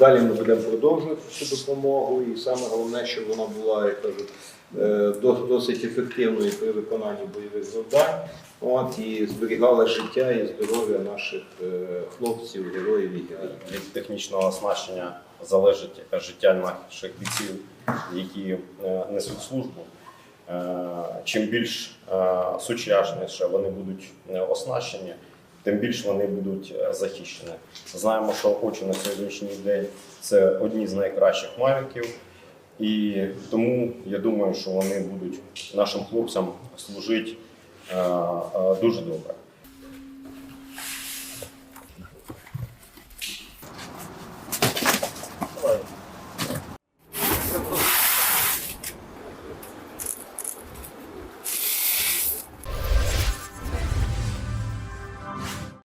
Далі ми будемо продовжувати цю допомогу, і саме головне, щоб вона була, як кажуть, е, досить ефективною при виконанні бойових завдань. От і зберігала життя і здоров'я наших е, хлопців, героїв і героїв. від технічного оснащення залежить життя наших бійців, які е, несуть службу. Чим більш сучасніше вони будуть оснащені, тим більше вони будуть е, захищені. Знаємо, що очі на сьогоднішній день це одні з найкращих мавіків, і тому я думаю, що вони будуть нашим хлопцям служити е, е, дуже добре.